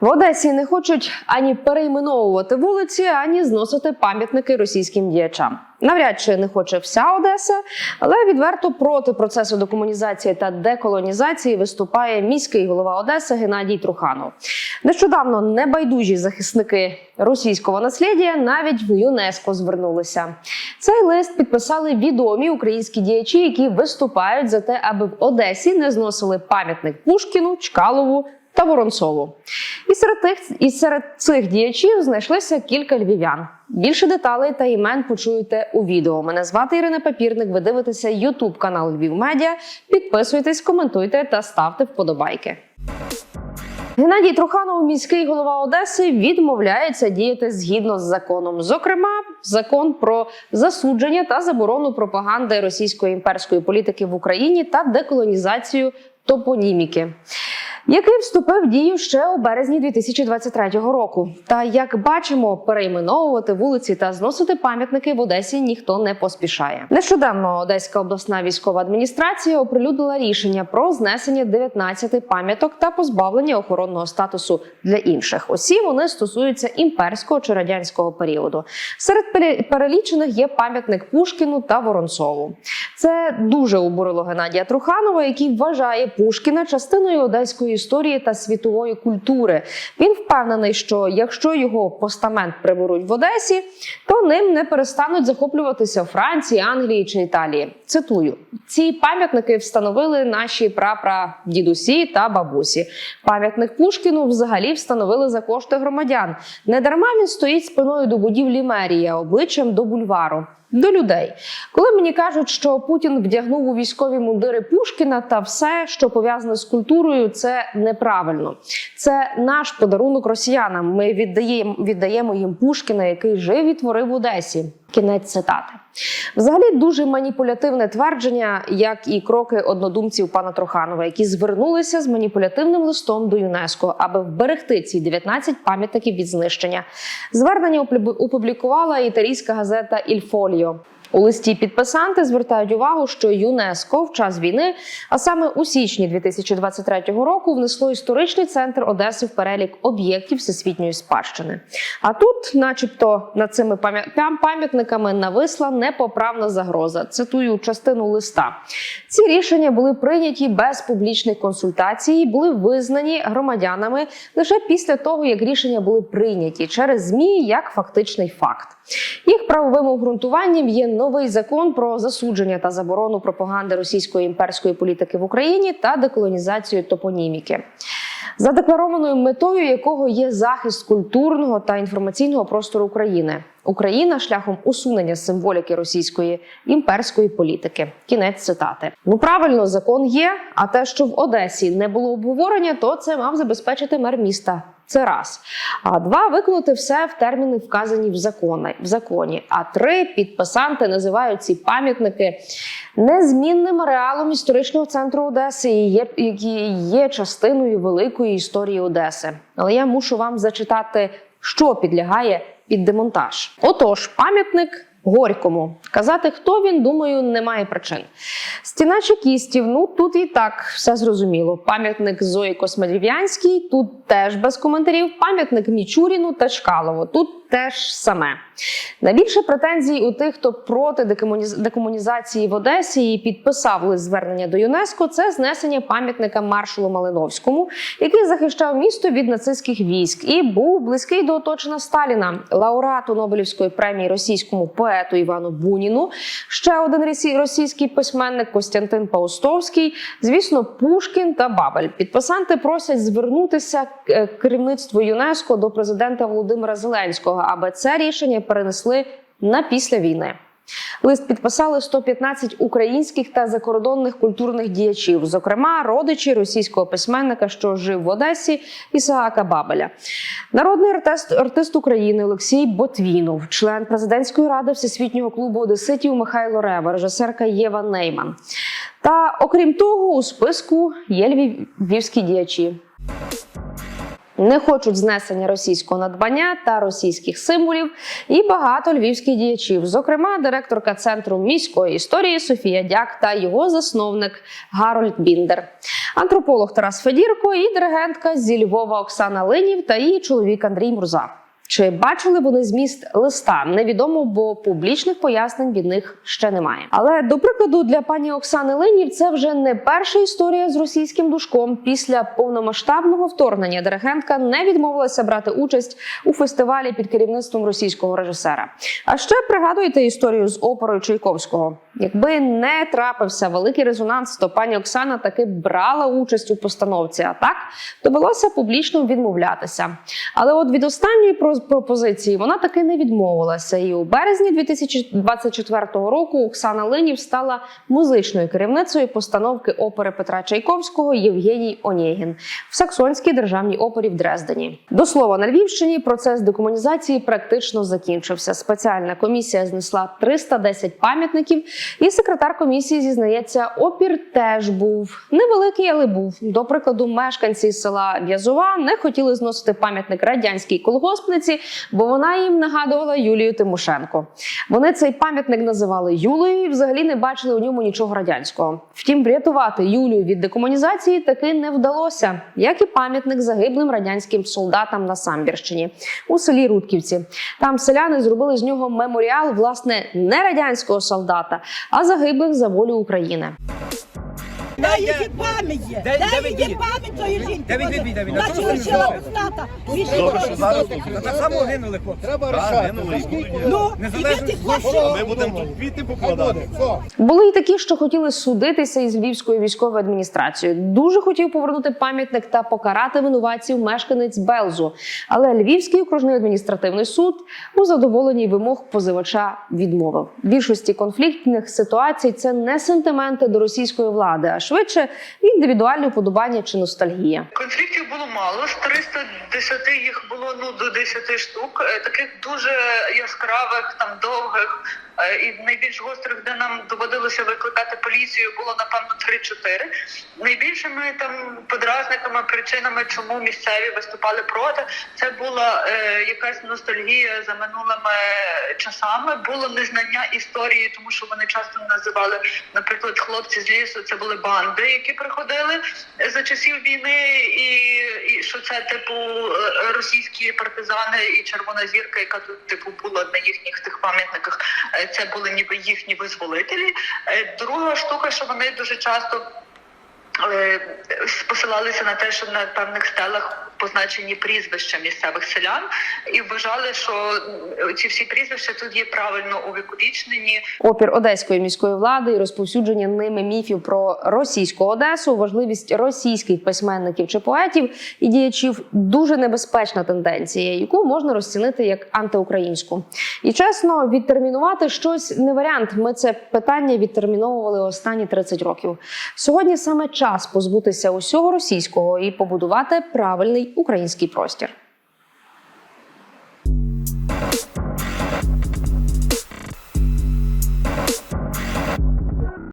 В Одесі не хочуть ані перейменовувати вулиці, ані зносити пам'ятники російським діячам. Навряд чи не хоче вся Одеса, але відверто проти процесу декомунізації та деколонізації виступає міський голова Одеси Геннадій Труханов. Нещодавно небайдужі захисники російського наслідя навіть в ЮНЕСКО звернулися. Цей лист підписали відомі українські діячі, які виступають за те, аби в Одесі не зносили пам'ятник Пушкіну, Чкалову та Воронцову. І серед тих і серед цих діячів знайшлися кілька львів'ян. Більше деталей та імен почуєте у відео. Мене звати Ірина Папірник. Ви дивитеся Ютуб канал Львів Медіа. Підписуйтесь, коментуйте та ставте вподобайки. Геннадій Труханов, міський голова Одеси, відмовляється діяти згідно з законом. Зокрема, закон про засудження та заборону пропаганди російської імперської політики в Україні та деколонізацію топоніміки. Який вступив в дію ще у березні 2023 року. Та як бачимо, перейменовувати вулиці та зносити пам'ятники в Одесі ніхто не поспішає. Нещодавно Одеська обласна військова адміністрація оприлюднила рішення про знесення 19 пам'яток та позбавлення охоронного статусу для інших. Усі вони стосуються імперського чи радянського періоду. Серед пере- перелічених є пам'ятник Пушкіну та Воронцову. Це дуже обурило Геннадія Труханова, який вважає Пушкіна частиною одеської історії та світової культури. Він впевнений, що якщо його постамент приберуть в Одесі, то ним не перестануть захоплюватися Франції, Англії чи Італії. Цитую: ці пам'ятники встановили наші прапрадідусі та бабусі. Пам'ятник Пушкіну взагалі встановили за кошти громадян. Недарма він стоїть спиною до будівлі мерії, обличчям до бульвару. До людей, коли мені кажуть, що Путін вдягнув у військові мундири Пушкіна та все, що пов'язане з культурою, це неправильно. Це наш подарунок росіянам. Ми віддаємо, віддаємо їм Пушкіна, який жив і творив в Одесі. Кінець цитати. Взагалі дуже маніпулятивне твердження, як і кроки однодумців пана Троханова, які звернулися з маніпулятивним листом до ЮНЕСКО, аби вберегти ці 19 пам'ятників від знищення. Звернення опублікувала італійська газета «Іль Фоліо». У листі підписанти звертають увагу, що ЮНЕСКО в час війни, а саме у січні 2023 року, внесло історичний центр Одеси в перелік об'єктів всесвітньої спадщини. А тут, начебто, над цими пам'я- пам'ятниками нависла непоправна загроза. Цитую частину листа. Ці рішення були прийняті без публічних консультацій, були визнані громадянами лише після того, як рішення були прийняті через змі як фактичний факт. Їх правовим обґрунтуванням є новий закон про засудження та заборону пропаганди російської імперської політики в Україні та деколонізацію топоніміки. Задекларованою метою якого є захист культурного та інформаційного простору України. Україна шляхом усунення символіки російської імперської політики. Кінець цитати. Ну правильно, закон є. А те, що в Одесі не було обговорення, то це мав забезпечити мер міста. Це раз. А два виконати все в терміни, вказані в законі. В законі. А три підписанти називають ці пам'ятники незмінним реалом історичного центру Одеси, є, які є частиною великої історії Одеси. Але я мушу вам зачитати, що підлягає під демонтаж. Отож, пам'ятник. Горькому казати, хто він, думаю, немає причин. Стіна чекістів, ну тут і так все зрозуміло. Пам'ятник Зої Космодів'янській, тут теж без коментарів. Пам'ятник Мічуріну та Чкалову, тут теж саме. Найбільше претензій у тих, хто проти декомуніз- декомунізації в Одесі і підписав лист звернення до ЮНЕСКО, це знесення пам'ятника маршалу Малиновському, який захищав місто від нацистських військ і був близький до оточення Сталіна, лауреату Нобелівської премії російському поету Івану Буніну. Ще один російський письменник Костянтин Паустовський. Звісно, Пушкін та Бабель. Підписанти просять звернутися е, керівництво ЮНЕСКО до президента Володимира Зеленського, аби це рішення перенесли на після війни. Лист підписали 115 українських та закордонних культурних діячів, зокрема родичі російського письменника, що жив в Одесі, Ісаака Бабеля, народний артист, артист України Олексій Ботвінов, член президентської ради Всесвітнього клубу одеситів Михайло Рева, режисерка Єва Нейман. Та окрім того, у списку є львівські діячі. Не хочуть знесення російського надбання та російських символів і багато львівських діячів, зокрема директорка центру міської історії Софія Дяк та його засновник Гарольд Біндер, антрополог Тарас Федірко і диригентка зі Львова Оксана Линів та її чоловік Андрій Мурза. Чи бачили вони зміст листа? Невідомо, бо публічних пояснень від них ще немає. Але до прикладу, для пані Оксани Линів це вже не перша історія з російським душком. Після повномасштабного вторгнення диригентка не відмовилася брати участь у фестивалі під керівництвом російського режисера. А ще пригадуєте історію з оперою Чайковського. Якби не трапився великий резонанс, то пані Оксана таки брала участь у постановці. А так довелося публічно відмовлятися. Але от від останньої про- пропозиції вона таки не відмовилася. І у березні 2024 року Оксана Линів стала музичною керівницею постановки опери Петра Чайковського Євгеній Онєгін в Саксонській державній опері в Дрездені. До слова, на Львівщині процес декомунізації практично закінчився. Спеціальна комісія знесла 310 пам'ятників, і секретар комісії зізнається, опір теж був невеликий, але був. До прикладу, мешканці села В'язова не хотіли зносити пам'ятник радянській колгоспниці, бо вона їм нагадувала Юлію Тимошенко. Вони цей пам'ятник називали Юлею і взагалі не бачили у ньому нічого радянського. Втім, врятувати Юлію від декомунізації таки не вдалося, як і пам'ятник загиблим радянським солдатам на Самбірщині у селі Рудківці. Там селяни зробили з нього меморіал, власне, не радянського солдата, а загиблих за волю України. Де її пам'ять є? Де- де Де ви її пам'ять тої жінки? Не лишила зробили? пустата. Добре, що зараз Та так само гинули хлопці. треба Ну, і Незалежно ви ті хлопці. Ми будемо тут квіти покладати. Були й такі, що хотіли судитися із львівською військовою адміністрацією. Дуже хотів повернути пам'ятник та покарати винуватців мешканець Белзу. Але Львівський окружний адміністративний суд у задоволенні вимог позивача відмовив. В більшості конфліктних ситуацій це не сентименти до російської влади, а швидше індивідуальне вподобання чи ностальгія. Конфліктів було мало, з 310 їх було ну до 10 штук, е, таких дуже яскравих, там довгих е, і найбільш гострих, де нам доводилося викликати поліцію, було напевно 3-4. Найбільшими там подразниками, причинами, чому місцеві виступали проти, це була е, якась ностальгія за минулими часами, було незнання історії, тому що вони часто називали, наприклад, хлопці з лісу, це були банди, які приходили за часів війни, і, і що це типу е, російські партизани і Червона зірка, яка тут типу була на їхніх тих пам'ятниках. е, Це були ніби їхні визволителі. Е, Друга штука, що вони дуже часто посилалися на те, що на певних стелах позначені прізвища місцевих селян, і вважали, що ці всі прізвища тут є правильно увіковічнені. Опір одеської міської влади і розповсюдження ними міфів про російську Одесу, важливість російських письменників чи поетів і діячів дуже небезпечна тенденція, яку можна розцінити як антиукраїнську. І чесно, відтермінувати щось не варіант. Ми це питання відтерміновували останні 30 років. Сьогодні саме час позбутися усього російського і побудувати правильний український простір.